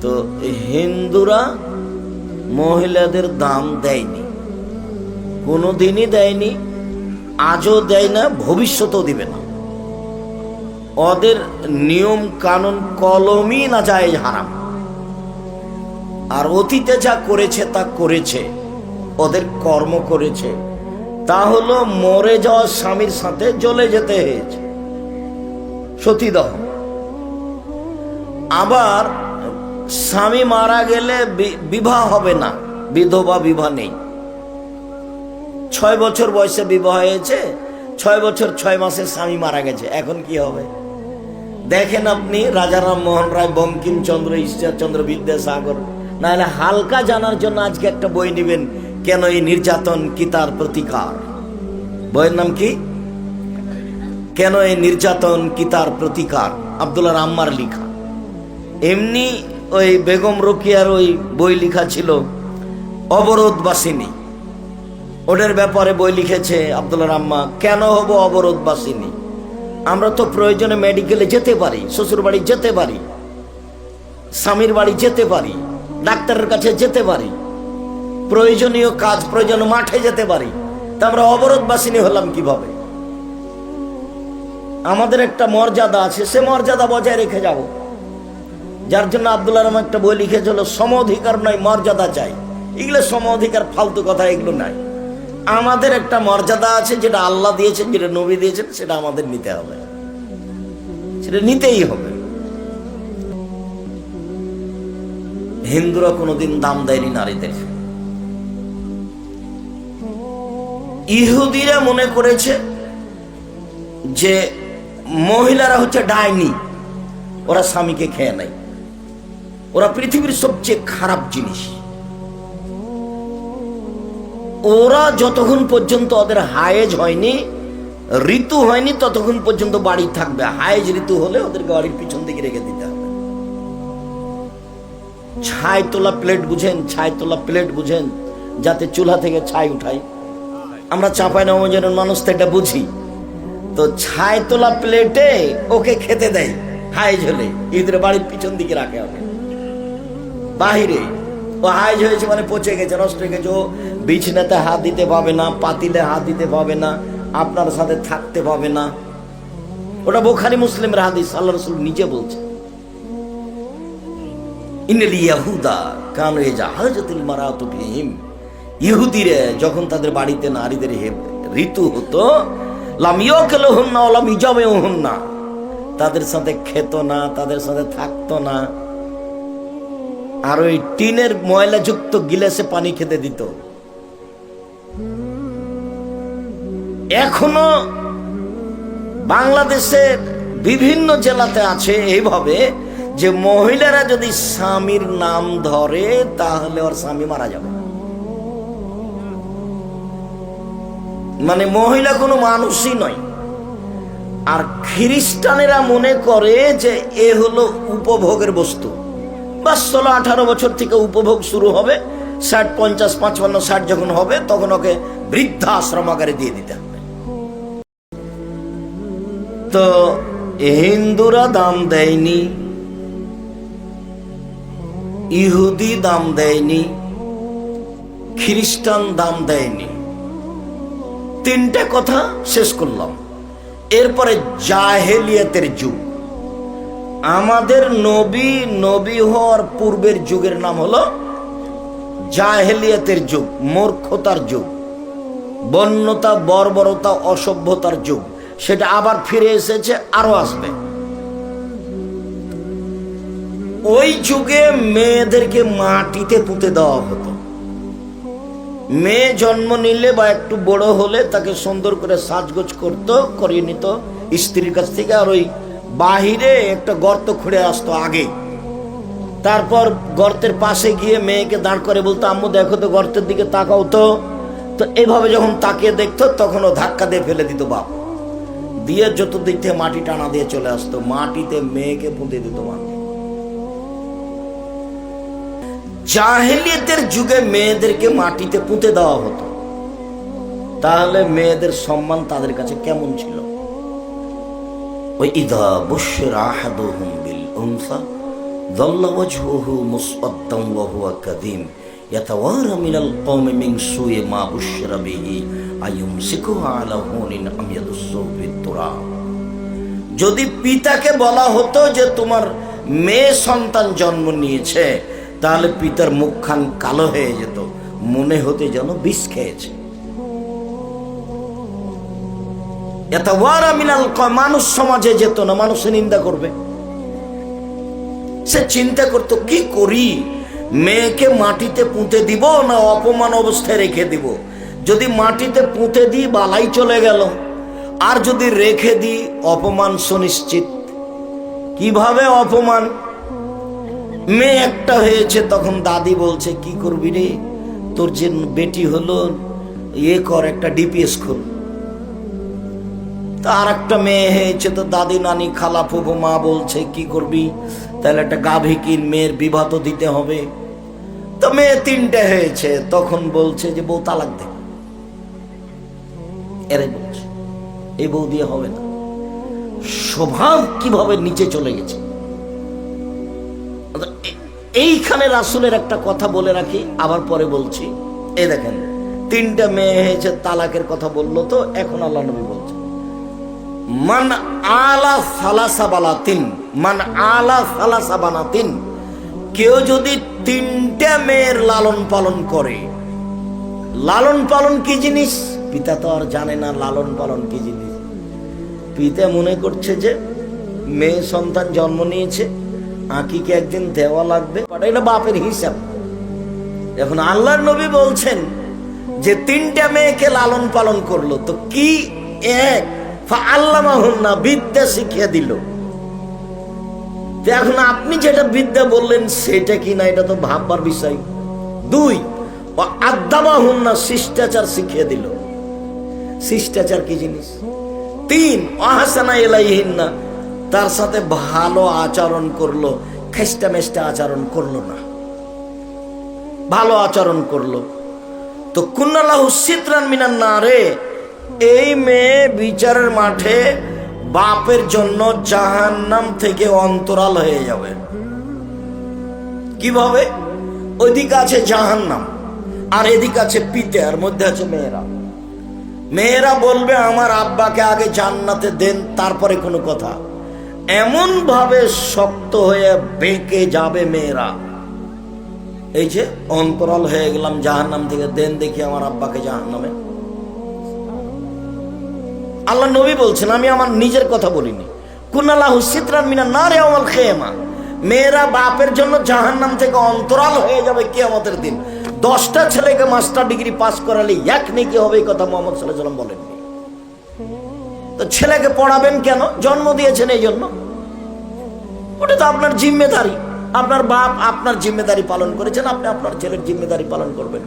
তো হিন্দুরা মহিলাদের দাম দেয়নি, কোনোদিনই দেয়নি, আজও দেয় না, ভবিষ্যতেও দিবে না। ওদের নিয়ম কানুন কলমই না যায় হারাম। আর অতীতে যা করেছে, তা করেছে, ওদের কর্ম করেছে। তা হলো মরে যাওয়া স্বামীর সাথে জ্বলে যেতে হয়েছে। সতীদাহ। আবার স্বামী মারা গেলে বিবাহ হবে না। বিধবা বিবাহ নেই। ছয় বছর বয়সে বিবাহ হয়েছে, ছয় বছর ছয় মাসে স্বামী মারা গেছে। এখন কি হবে? দেখেন আপনি রাজারাম মোহন রায়, বঙ্কিমচন্দ্র, ঈশ্বরচন্দ্র বিদ্যাসাগর, নাহলে হালকা জানার জন্য আজকে একটা বই নেবেন, কেন এই নির্যাতন কি তার প্রতিকার? বইয়ের নাম কি? কেন এই নির্যাতন কি তার প্রতিকার? আব্দুল্লাহ রাম্মার লিখা। এমনি ওই বেগম রোকিয়ার ওই বই লেখা ছিল অবরোধবাসিনী ওদের ব্যাপারে বই লিখেছে আব্দুল্লাহ রাম্মা, কেন হব অবরোধবাসিনী আমরা তো প্রয়োজনে মেডিকেলে যেতে পারি শ্বশুর বাড়ি যেতে পারি, স্বামীর বাড়ি যেতে পারি, ডাক্তারের কাছে যেতে পারি, প্রয়োজনীয় কাজ প্রয়োজন মাঠে যেতে পারি। তা আমরা অবরোধবাসিনী হলাম কীভাবে? আমাদের একটা মর্যাদা আছে, সে মর্যাদা বজায় রেখে যাব। যার জন্য আব্দুল্লাহ রহমান একটা বই লিখেছিল, সম অধিকার নয়, মর্যাদা চাই। এগুলো সম অধিকার ফালতু কথা, এগুলো নাই। আমাদের একটা মর্যাদা আছে, যেটা আল্লাহ দিয়েছেন, যেটা নবী দিয়েছেন, সেটা আমাদের নিতে হবে। সেটা নিতেই হবে। হিন্দুরা কোনোদিন দাম দেয়নি নারীদের। ইহুদিরা মনে করেছে যে মহিলারা হচ্ছে ডাইনি, ওরা স্বামীকে খেয়ে নেয়। ওরা পৃথিবীর সবচেয়ে খারাপ জিনিস। ওরা যতক্ষণ পর্যন্ত ওদের হায়েজ হয়নি, ঋতু হয়নি, ততক্ষণ পর্যন্ত বাড়ি থাকবে। হায়েজ ঋতু হলে ওদেরকে বাড়ির পিছন দিকে রেখে দিতে হবে। ছাই তোলা প্লেট বুঝেন, ছাই তোলা প্লেট বুঝেন, যাতে চুলা থেকে ছাই উঠাই আমরা চাপাই নবজনের মানুষ তো এটা বুঝি। তো ছাই তোলা প্লেটে ওকে খেতে দেয়, হায়েজ হলে। ঈদের বাড়ির পিছন দিকে রাখে হবে বাহিরে। ও হাইজ হয়েছে মানে পচে গেছে, নষ্ট হয়ে গেছে। ও বিছনাতে হাত দিতে পাবে না, পাতিলে হাত দিতে পাবে না, আপনার সাথে থাকতে পাবে না। ওটা বোখারি মুসলিমের হাদিস, আল্লাহ রসুল নিজে বলছে। ইহুদিরে যখন তাদের বাড়িতে নারীদের ঋতু হতো লামিও কেলো হন না লাম ইজামেও হন না তাদের সাথে খেত না, তাদের সাথে থাকতো না। আর ওই টিনের ময়লাযুক্ত গিলাসে পানি খেতে দিত। এখনও বাংলাদেশের বিভিন্ন জেলাতে আছে এইভাবে যে মহিলারা যদি স্বামীর নাম ধরে, তাহলে ওর স্বামী মারা যাবে। মানে মহিলা কোনো মানুষই নয়। আর খ্রিস্টানেরা মনে করে যে এ হলো উপভোগের বস্তু। বা ষোলো, আঠারো বছর থেকে উপভোগ শুরু হবে। ষাট, পঞ্চাশ, পাঁচপান্ন, ষাট যখন হবে, তখন ওকে বৃদ্ধা আশ্রম আকারে দিয়ে দিতে হবে। তো হিন্দুরা দাম দেয়নি, ইহুদি দাম দেয়নি, খ্রিস্টান দাম দেয়নি। তিনটে কথা শেষ করলাম। এরপরে জাহেলিয়াতের যুগ। আমাদের নবী নবী হওয়ার পূর্বের যুগের নাম হলো জাহেলিয়াতের যুগ, মূর্খতার যুগ, বন্যতা, বর্বরতা, অসভ্যতার যুগ। সেটা আবার ফিরে এসেছে, আরও আসবে। ওই যুগে মেয়েদেরকে মাটিতে পুঁতে দেওয়া হতো। মেয়ে জন্ম নিলে বা একটু বড় হলে তাকে সুন্দর করে সাজগোজ করতো, করিয়ে নিত। স্ত্রীর কাছ থেকে আর ওই বাহিরে একটা গর্ত খুঁড়ে আসতো আগে। তারপর গর্তের পাশে গিয়ে মেয়েকে দাঁড় করে বলতো, আম্মু, দেখো তো গর্তের দিকে তাকাও তো। তো এভাবে যখন তাকিয়ে দেখতো, তখন ও ধাক্কা দিয়ে ফেলে দিত বাপ। দিয়ে চতুর্দিক থেকে মাটি টানা দিয়ে চলে আসতো। মাটিতে মেয়েকে পুঁতে দিত মা জাহেলিয়তের যুগে মেয়েদেরকে মাটিতে পুঁতে দেওয়া হতো। তাহলে মেয়েদের সম্মান তাদের কাছে কেমন ছিল? ওই ইদা বুশরা আহাদুহুম বিল উনসা ظل وجهه مصفدا وهو كظيم يتوارى من القوم من سوء ما بشر به أيمسكه على هون أم يدسه في التراب যদি পিতাকে বলা হতো যে তোমার মেয়ে সন্তান জন্ম নিয়েছে তাহলে পিতার মুখখান কালো হয়ে যেত মনে হতে যেন বিষ খেয়েছে এত ওয়ারা মিনাল মানুষ সমাজে যেত না, মানুষে নিন্দা করবে। সে চিন্তা করতো, কি করি? মেয়েকে মাটিতে পুঁতে দিব না অপমান অবস্থায় রেখে দিব? যদি মাটিতে পুঁতে দিই, বালাই চলে গেল। আর যদি রেখে দিই, অপমান সুনিশ্চিত। কীভাবে অপমান? মেয়ে একটা হয়েছে, তখন দাদি বলছে, কি করবি রে? তোর যে বেটি হলো ইয়ে কর একটা ডিপিএস খোল। তার একটা মেয়ে হয়েছে তো দাদি নানি খালা ফুফু মা বলছে, কি করবি? তাহলে একটা গাভী মেয়ের বিবাহ তো দিতে হবে। তো মেয়ে তিনটে হয়েছে, তখন বলছে যে বউ তালাক দে। এরে বলছে, এই বউ দিয়ে হবে না। স্বভাব কীভাবে নিচে চলে গেছে? এ- এইখানে রাসুলের একটা কথা বলে রাখি, আবার পরে বলছি। এই দেখেন, তিনটা মেয়ে হয়েছে, তালাকের কথা বলল তো, এখন আল্লাহ নবী বলছে। মান আলা সালাসা বালাতিন, মান আলা সালাসা বানাতিন। কেউ যদি তিনটা মেয়ের লালন পালন করে, লালন পালন কি জিনিস? পিতা তো আর জানে না লালন পালন কি জিনিস। পিতা মনে করছে যে মেয়ে সন্তান জন্ম নিয়েছে, আঁকিকে একদিন দেওয়া লাগবে এটা বাপের হিসাব। এখন আল্লাহর নবী বলছেন যে তিনটা মেয়েকে লালন পালন করল, তো কি এক বিদ্যা শিখিয়ে দিল। এখন আপনি যেটা বিদ্যা বললেন, সেটা কি না, এটা তো ভাববার বিষয়। দুই ও আদামা না শিষ্টাচার শিখিয়ে দিল। শিষ্টাচার কি জিনিস? তিন অহাসানা এলাইহীন না তার সাথে ভালো আচরণ করল খেস্টা মেস্টা আচরণ করল না। ভালো আচরণ করল। তো কুন্নালাহু সিতরান মিনান না রে এই মেয়ে বিচারের মাঠে বাপের জন্য জাহান্নাম থেকে অন্তরাল হয়ে যাবে। কীভাবে? ওইদিকে আছে জাহান্নাম, আর এদিকে আছে পিতার মধ্যে আছে মেয়েরা। মেয়েরা বলবে, আমার আব্বাকে আগে জান্নাতে দেন, তারপরে কোনো কথা। এমন ভাবে শক্ত হয়ে বেঁকে যাবে মেয়েরা। এই যে, অন্তরাল হয়ে গেলাম জাহান্নাম থেকে, দেন দেখি আমার আব্বাকে জাহান্নামে। আল্লাহ নবী বলছেন, আমি আমার নিজের কথা বলিনি। কুনাল্লাহ সিতরান মিনা না রে আমল খেয়েমা মেয়েরা বাপের জন্য জাহান্নাম থেকে অন্তরাল হয়ে যাবে কিয়ামতের দিন। দশটা ছেলেকে মাস্টার ডিগ্রি পাস করালে এক নেকি হবে এই কথা মোহাম্মদ সাল্লাহ সাল্লাম বলেননি। তো ছেলেকে পড়াবেন কেন? জন্ম দিয়েছেন এই জন্য ওটা তো আপনার জিম্মেদারি। আপনার বাপ আপনার জিম্মেদারি পালন করেছেন, আপনি আপনার ছেলের জিম্মেদারি পালন করবেন।